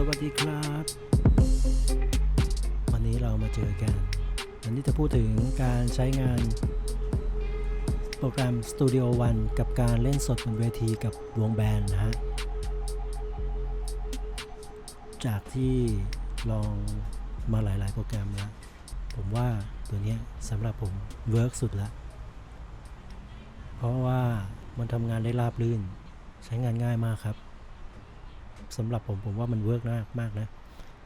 สวัสดีครับ วันนี้เรามาเจอกัน วันนี้จะพูดถึงการใช้งาน โปรแกรม Studio One กับการเล่นสดบนเวทีกับวงแบนด์นะฮะ จากที่ลองมาหลาย ๆ โปรแกรมแล้ว ผมว่าตัวนี้สำหรับผมเวิร์กสุดละ เพราะว่ามันทำงานได้ราบรื่น ใช้งานง่ายมากครับ สำหรับผมผมว่ามันเวิร์กมากมากนะ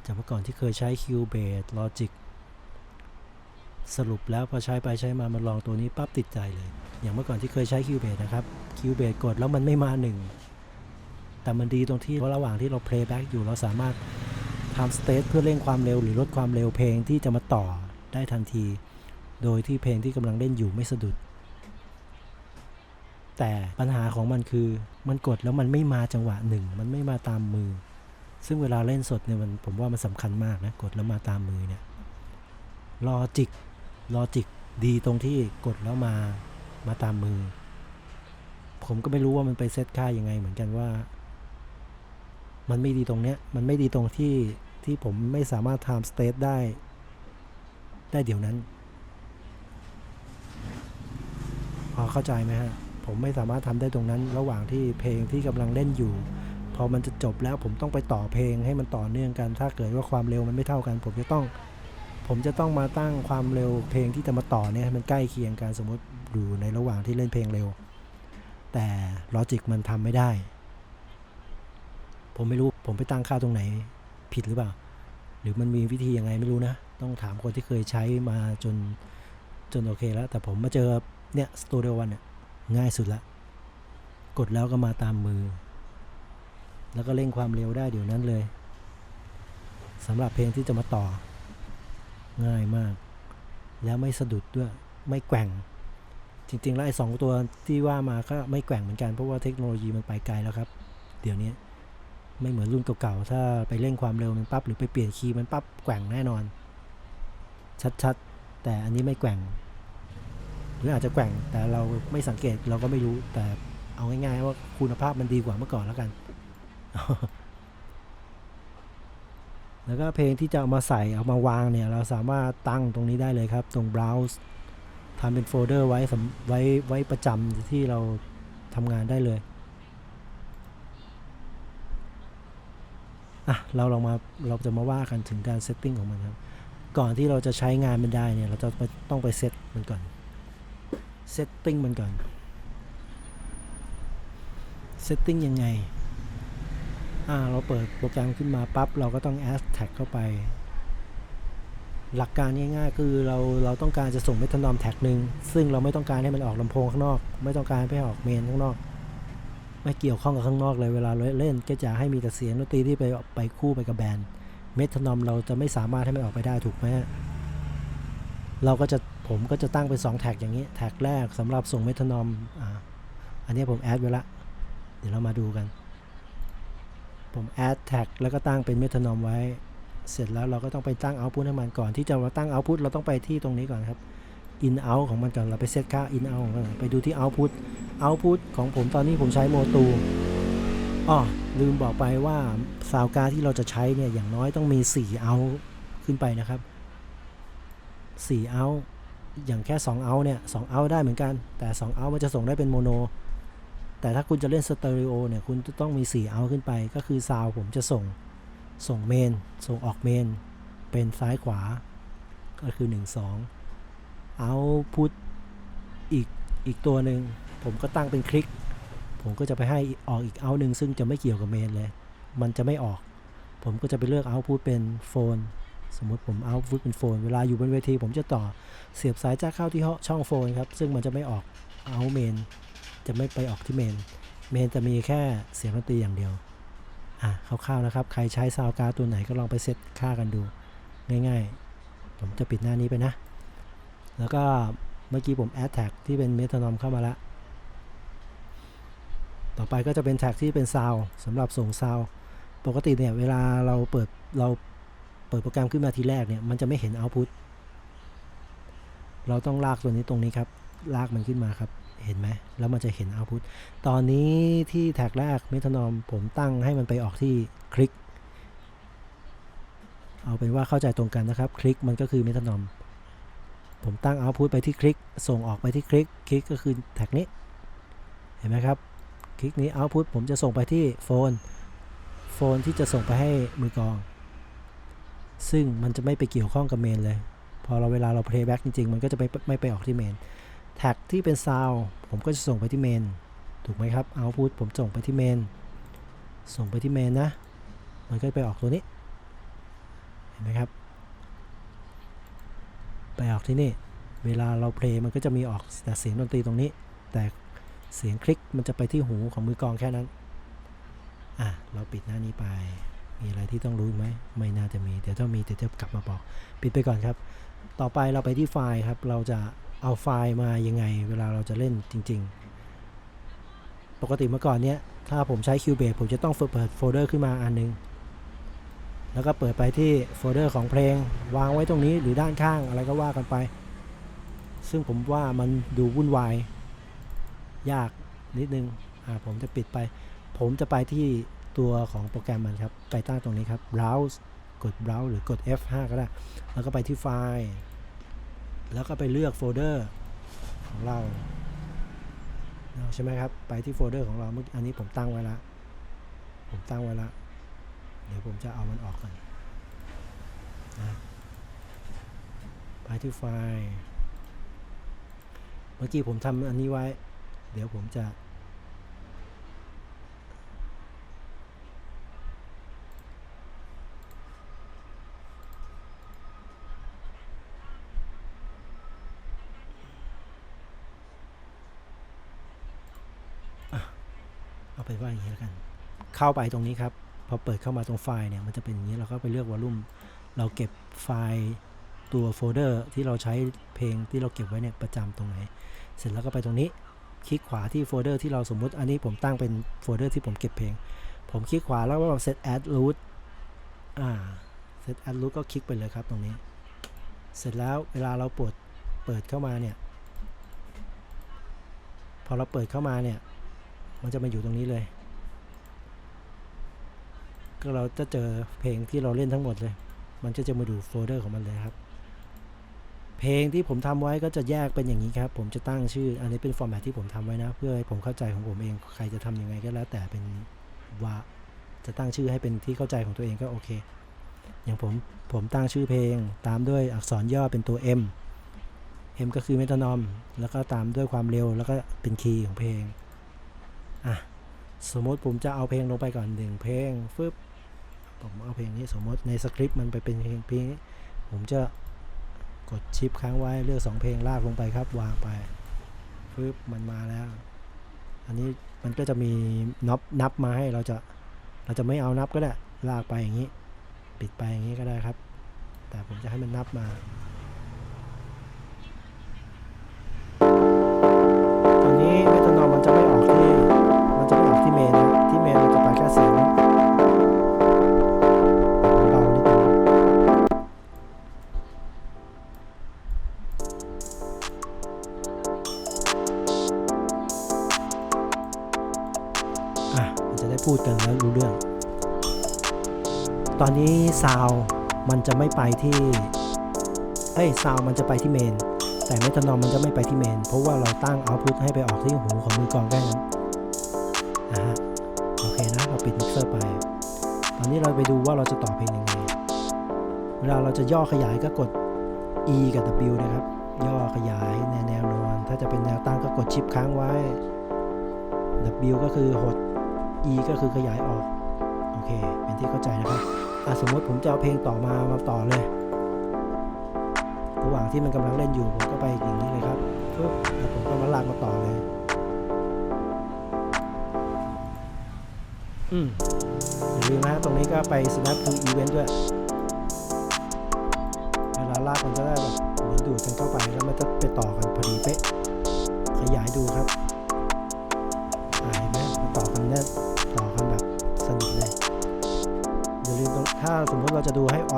จากเมื่อก่อนที่เคยใช้ Cubase Logic สรุปแล้วพอใช้ไปใช้มามันลองตัวนี้ปั๊บติดใจเลย อย่างเมื่อก่อนที่เคยใช้ Cubase นะครับ Cubase กดแล้วมันไม่มาหนึ่งแต่มันดีตรงที่ระหว่างที่เรา playback อยู่เราสามารถทำ state เพื่อเร่งความเร็วหรือลดความเร็วเพลงที่จะมาต่อได้ทันที โดยที่เพลงที่กำลังเล่นอยู่ไม่สะดุด แต่ปัญหาของมันคือมันกดแล้วมันไม่มาจังหวะหนึ่ง มันไม่มาตามมือ ซึ่งเวลาเล่นสดเนี่ยมันผมว่ามันสำคัญมากนะกดแล้วมาตามมือเนี่ยลอจิกลอจิกดีตรงที่กดแล้วมามาตามมือ ผมก็ไม่รู้ว่ามันไปเซตค่ายังไงเหมือนกันว่า มันไม่ดีตรงเนี้ยมันไม่ดีตรงที่ที่ผมไม่สามารถทำสเตทได้ ได้เดี๋ยวนั้น พอเข้าใจไหมฮะ ผมไม่สามารถทำได้ตรงนั้น ระหว่างที่เพลงที่กำลังเล่นอยู่ พอมันจะจบแล้วผมต้องไปต่อเพลงให้มันต่อเนื่องกัน ถ้าเกิดว่าความเร็วมันไม่เท่ากัน ผมจะต้อง ผมจะต้องมาตั้งความเร็วเพลงที่จะมาต่อเนี่ยให้มันใกล้เคียงกันสมมติอยู่ในระหว่างที่เล่นเพลงเร็ว แต่ลอจิกมันทำไม่ได้ ผมไม่รู้ผมไปตั้งค่าตรงไหนผิดหรือเปล่า หรือมันมีวิธียังไงไม่รู้นะ ต้องถามคนที่เคยใช้มาจนจนโอเคแล้ว แต่ผมมาเจอเนี่ยสตูดิโอวันเนี่ย ง่ายสุดละ กดแล้วก็มาตามมือ แล้วก็เร่งความเร็วได้เดี๋ยวนั้นเลยสำหรับเพลงที่จะมาต่อ ง่ายมาก แล้วไม่สะดุดด้วยไม่แกว่ง จริงๆ แล้วไอ้สองตัวที่ว่ามาก็ไม่แกว่งเหมือนกันเพราะว่าเทคโนโลยีมันไปไกลแล้วครับ เดี๋ยวนี้ไม่เหมือนรุ่นเก่าๆ ถ้าไปเร่งความเร็วมันปั๊บหรือไปเปลี่ยนคีย์มันปั๊บแกว่งแน่นอน ชัดๆ แต่อันนี้ไม่แกว่ง หรืออาจจะแกว่งแต่เราไม่สังเกตเราก็ไม่รู้แต่เอาง่ายๆว่าคุณภาพมันดีกว่าเมื่อก่อนแล้วกัน แล้วก็เพลงที่จะเอามาใส่เอามาวางเนี่ย เราสามารถตั้งตรงนี้ได้เลยครับ ตรง browse ทำเป็นโฟลเดอร์ไว้ไว้ไว้ประจำที่เราทำงานได้เลยอะเราลองมาเราจะมาว่ากันถึงการเซตติ้งของมันครับ ก่อนที่เราจะใช้งานมันได้เนี่ย เราจะต้องไปเซตมันก่อน เซตติ้งมันก่อน เซตติ้งยังไง อ่า เราเปิดโปรแกรมขึ้นมาปั๊บ เราก็ต้อง add tag เข้าไป หลักการง่ายๆ คือเรา เราต้องการจะส่งเมทานอมแท็กหนึ่ง ซึ่งเราไม่ต้องการให้มันออกลำโพงข้างนอก ไม่ต้องการให้ออกเมนข้างนอก ไม่เกี่ยวข้องกับข้างนอกเลย เวลาเราเล่นก็จะให้มีแต่เสียงดนตรีที่ไปไปคู่ไปกับแบนด์ เมทานอมเราจะไม่สามารถให้มันออกไปได้ถูกไหมเราก็จะ ผมก็จะตั้งเป็น2แท็กอย่างนี้ แท็กแรกสำหรับส่งเมทานอมออันนี้ผมแอดไว้ละ เดี๋ยวเรามาดูกัน ผมแอดแท็กแล้วก็ตั้งเป็นเมทานอมไว้ เสร็จแล้วเราก็ต้องไปตั้งเอาพุทให้มันก่อนที่จะมาตั้งเอาพุทเราต้องไปที่ตรงนี้ก่อนครับ in out ของมันก่อนเราไปเซตค่า in out ของมันก่อนไปดูที่ output output ของผมตอนนี้ผมใช้โมตูอ๋อลืมบอกไปว่าซาวการที่เราจะใช้เนี่ยอย่างน้อยต้องมี 4 out ขึ้นไปนะครับ4 out อย่างแค่2 out เนี่ย2 out ได้เหมือนกัน แต่2 out มันจะส่งได้เป็นโมโน แต่ถ้าคุณจะเล่นสเตอริโอเนี่ยคุณจะต้องมี4 out ขึ้นไป ก็คือซาวผมจะส่งส่งเมน ส่งออกเมน เป็นซ้ายขวา ก็คือ 1 2 เอาพุทอีกอีกตัวหนึ่งผมก็ตั้งเป็นคลิก ผมก็จะไปให้ออกอีกเอาหนึ่งซึ่งจะไม่เกี่ยวกับเมนเลย มันจะไม่ออก ผมก็จะไปเลือกเอาพุทเป็นโฟน สมมติผมเอาพุทเป็นโฟน เวลาอยู่บนเวทีผมจะต่อเสียบสายจากเข้าที่ช่องโฟนครับ ซึ่งมันจะไม่ออกเอาเมน จะไม่ไปออกที่เมน เมนจะมีแค่เสียงดนตรีอย่างเดียว อะคร่าวๆนะครับ ใครใช้ซาวการ์ตัวไหนก็ลองไปเซตค่ากันดู ง่ายๆ ผมจะปิดหน้านี้ไปนะ แล้วก็เมื่อกี้ผมแอดแท็กที่เป็นเมทานอมเข้ามาแล้วต่อไปก็จะเป็นแท็กที่เป็นซาวสำหรับส่งซาวปกติเนี่ยเวลาเราเปิดเรา เปิดโปรแกรมขึ้นมาทีแรกเนี่ยมันจะไม่เห็นเอาพุตเราต้องลากตัวนนี้ตรงนี้ครับ ลากมันขึ้นมาครับ เห็นไหม แล้วมันจะเห็นเอาพุตตอนนี้ที่แท็กแรกเมทานอมผมตั้งให้มันไปออกที่คลิก เอาเป็นว่าเข้าใจตรงกันนะครับ คลิกมันก็คือเมทานอมผมตั้ง output ไปที่คลิก ส่งออกไปที่คลิก คลิกก็คือแท็กนี้ เห็นไหมครับ คลิกนี้ output ผมจะส่งไปที่โฟน โฟนที่จะส่งไปให้มือกอง ซึ่งมันจะไม่ไปเกี่ยวข้องกับเมนเลย พอเราเวลาเรา playback จริง ๆ มันก็จะไม่ไม่ไปออกที่เมน แท็กที่เป็น sound ผมก็จะส่งไปที่เมน ถูกไหมครับ output ผมส่งไปที่เมน ส่งไปที่เมนนะ มันก็ไปออกตัวนี้ เห็นไหมครับ ไปออกที่นี่ เวลาเราเพลงมันก็จะมีออกแต่เสียงดนตรีตรงนี้ แต่เสียงคลิกมันจะไปที่หูของมือกองแค่นั้น อะ เราปิดหน้านี้ไป ที่ต้องรู้ไหมไม่น่าจะมีเดี๋ยวถ้ามีเดี๋ยวจะกลับมาบอก ปิดไปก่อนครับ ต่อไปเราไปที่ไฟล์ครับ เราจะเอาไฟล์มายังไง เวลาเราจะเล่นจริง ๆ ปกติเมื่อก่อนเนี้ยถ้าผมใช้ Cubase ผมจะต้องเปิดโฟลเดอร์ขึ้นมาอันหนึง แล้วก็เปิดไปที่โฟลเดอร์ของเพลง วางไว้ตรงนี้หรือด้านข้างอะไรก็ว่ากันไป ซึ่งผมว่ามันดูวุ่นวาย ยากนิดนึงอ่าผมจะปิดไป ผมจะไปที่ ตัวของโปรแกรมมันครับ ไปตั้งตรงนี้ครับ browse กด browse หรือกด F5 ก็ได้ แล้วก็ไปที่ไฟล์ แล้วก็ไปเลือกโฟลเดอร์ของเราใช่ไหมครับ ไปที่โฟลเดอร์ของเราเมื่ออันนี้ผมตั้งไว้แล้วผมตั้งไว้แล้วเดี๋ยวผมจะเอามันออกก่อนนะไปที่ไฟล์ เมื่อกี้ผมทำอันนี้ไว้ เดี๋ยวผมจะ เอาไปนว่าอย่างนี้แล้วกัน เข้าไปตรงนี้ครับพอเปิดเข้ามาตรงไฟล์เนี่ยมันจะเป็นอย่างนี้เราก็ไปเลือกวอลลุ่มเราเก็บไฟล์ตัวโฟลเดอร์ที่เราใช้เพลงที่เราเก็บไว้เนี่ยประจำตรงไหน เสร็จแล้วก็ไปตรงนี้คลิกขวาที่โฟลเดอร์ที่เราสมมุติอันนี้ผมตั้งเป็นโฟลเดอร์ที่ผมเก็บเพลง ผมคลิกขวาแล้วก็ set add root อ่า set add root ก็คลิกไปเลยครับตรงนี้ เสร็จแล้วเวลาเราเปิดเปิดเข้ามาเนี่ยพอเราเปิดเข้ามาเนี่ยมันจะมาอยู่ตรงนี้เลย ก็เราจะเจอเพลงที่เราเล่นทั้งหมดเลย มันก็จะมาดูโฟลเดอร์ของมันเลยครับ เพลงที่ผมทำไว้ก็จะแยกเป็นอย่างนี้ครับ ผมจะตั้งชื่อ อันนี้เป็นฟอร์แมตที่ผมทำไว้นะ เพื่อให้ผมเข้าใจของผมเอง ใครจะทำยังไงก็แล้วแต่เป็นว่าจะตั้งชื่อให้เป็นที่เข้าใจของตัวเองก็โอเค อย่างผม ผมตั้งชื่อเพลง ตามด้วยอักษรย่อเป็นตัว M M ก็คือเมทานอม แล้วก็ตามด้วยความเร็ว แล้วก็เป็นคีย์ของเพลง อะ สมมติผมจะเอาเพลงลงไปก่อนหนึ่งเพลงฟึบ ผมเอาเพลงนี้สมมติในสคริปต์มันไปเป็นเพลงเพลงนี้ผมจะกดชิปค้างไว้เลือกสองเพลงลากลงไปครับวางไปปึ๊บมันมาแล้ว อันนี้มันก็จะมีนับนับมาให้เราจะเราจะไม่เอานับก็ได้ลากไปอย่างนี้ ปิดไปอย่างนี้ก็ได้ครับ แต่ผมจะให้มันนับมา อะมันจะได้พูดกันแล้วรู้เรื่อง ตอนนี้ซาวมันจะไม่ไปที่ เอ้ยซาวมันจะไปที่เมน แต่เมทานอมมันจะไม่ไปที่เมน เพราะว่าเราตั้งเอาพุทให้ไปออกที่หูของมือกองแค่นั้นนะฮะโอเคนะเราปิดมิกเซอร์ไป ตอนนี้เราไปดูว่าเราจะต่อเพลงยังไง เวลาเราจะย่อขยายก็กด E กับ W นะครับ ย่อขยายในแนวนอน ถ้าจะเป็นแนวตั้งก็กดชิปค้างไว้ W ก็คือหด E ก็คือขยายออก โอเค เป็นที่เข้าใจนะครับอะสมมติผมจะเอาเพลงต่อมามาต่อเลย ระหว่างที่มันกำลังเล่นอยู่ผมก็ไปอย่างนี้เลยครับปุ๊บแล้วผมก็มาลากมาต่อเลย อืมอย่าลืมนะตรงนี้ก็ไป snap to event ด้วย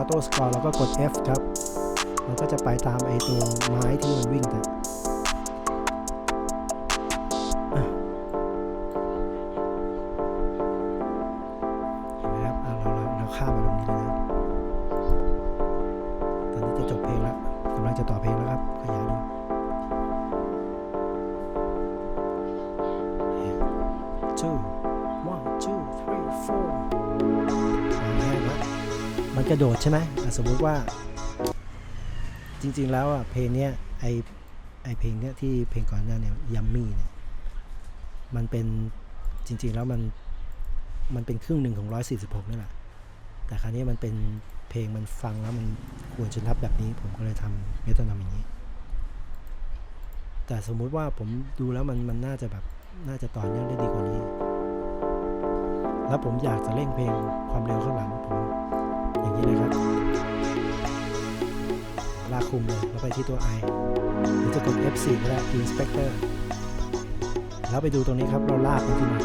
Auto Scroll แล้วก็กด F ครับ มันก็จะไปตามไอตัวไม้ที่มันวิ่งแต่เห็นไหมครับเราเราเราข้ามมาตรงนี้เลยนะตอนนี้จะจบเพลงแล้วกำลังจะต่อเพลงแล้วครับ ขยายดู มันกระโดดใช่ไหมสมมุติว่า จริงๆแล้วอะเพลงเนี้ยไอไอเพลงเนี้ยที่เพลงก่อนหน้าเนี่ยยัมมี่เนี่ยมันเป็นจริงๆแล้วมันมันเป็นครึ่งหนึ่งของ 146นี่แหละแต่คราวนี้มันเป็นเพลงมันฟังแล้วมันควรจะรับแบบนี้ ผมก็เลยทำเมทานอมอย่างนี้ แต่สมมุติว่าผมดูแล้วมันมันน่าจะแบบน่าจะต่อเนื่องได้ดีกว่านี้ แล้วผมอยากจะเร่งเพลงความเร็วข้างหลังผม อย่างนี้เลยครับลากคุมเลยแล้วไปที่ตัว i หรือจะกด F4 ก็ได้ Inspector แล้วไปดูตรงนี้ครับเราลากมันขึ้นมา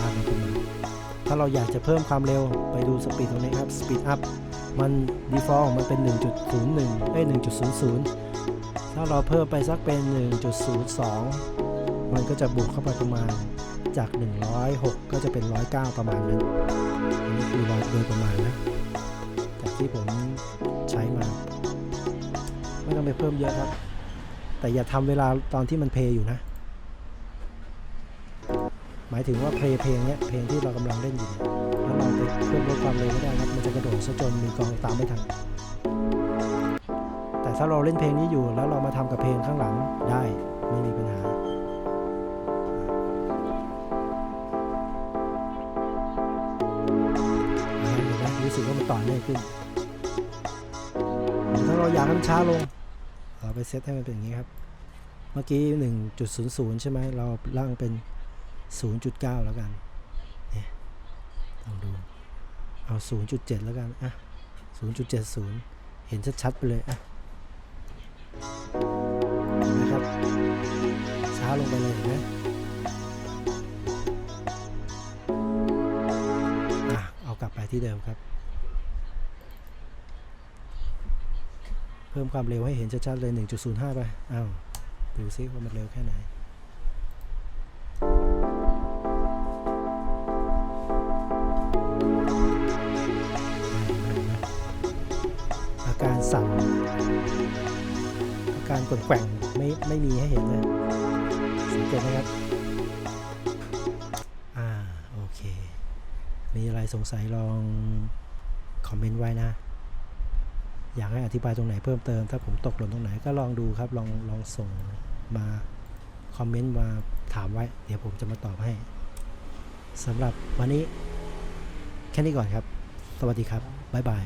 ลากมันขึ้นมาถ้าเราอยากจะเพิ่มความเร็วไปดูสปีดตรงนี้ครับ Speed Up มัน default มันเป็น 1.01เอ้ย1.00 ถ้าเราเพิ่มไปสักเป็น 1.02 มันก็จะบวกเข้าไปประมาณจาก 106 ก็จะเป็น 109 ประมาณนั้นอันนี้คือโดยประมาณนะ ที่ผมใช้มา ไม่ต้องไปเพิ่มเยอะครับ แต่อย่าทำเวลาตอนที่มันเพลย์อยู่นะ หมายถึงว่าเพลย์เพลงเนี้ยเพลงที่เรากำลังเล่นอยู่แล้วเราไปเพิ่มลดความเร็วไม่ได้ครับมันจะกระโดดซะจนมือกองตามไม่ทันแต่ถ้าเราเล่นเพลงนี้อยู่แล้วเรามาทำกับเพลงข้างหลังได้ไม่มีปัญหาอ่าเห็นไหมรู้สึกว่ามันต่อเนื่องขึ้นาเราอยากให้มันช้าลง เราไปเซตให้มันเป็นอย่างนี้ครับ เมื่อกี้ 1.00 ใช่ไหม เราล่างเป็น 0.9 แล้วกันเนี่ยลองดู เอา 0.7 แล้วกัน อะ 0.70 เห็นชัดๆไปเลย อะ นะครับ ช้าลงไปเลยเห็นไหมอะ เอากลับไปที่เดิมครับ พิ่มความเร็วให้เห็นชัดๆเลย 1.05 ไปอ้าวดูซิว่ามันเร็วแค่ไหน อาการสั่น อาการกดแกว่งไม่ไม่มีให้เห็นเลยสังเกตไหมครับ อ่า โอเค มีอะไรสงสัยลองคอมเมนต์ไว้นะ อยากให้อธิบายตรงไหนเพิ่มเติม ถ้าผมตกหล่นตรงไหนก็ลองดูครับ ลองลองส่งมาคอมเมนต์มาถามไว้ เดี๋ยวผมจะมาตอบให้สำหรับวันนี้แค่นี้ก่อนครับ สวัสดีครับ บ๊ายบาย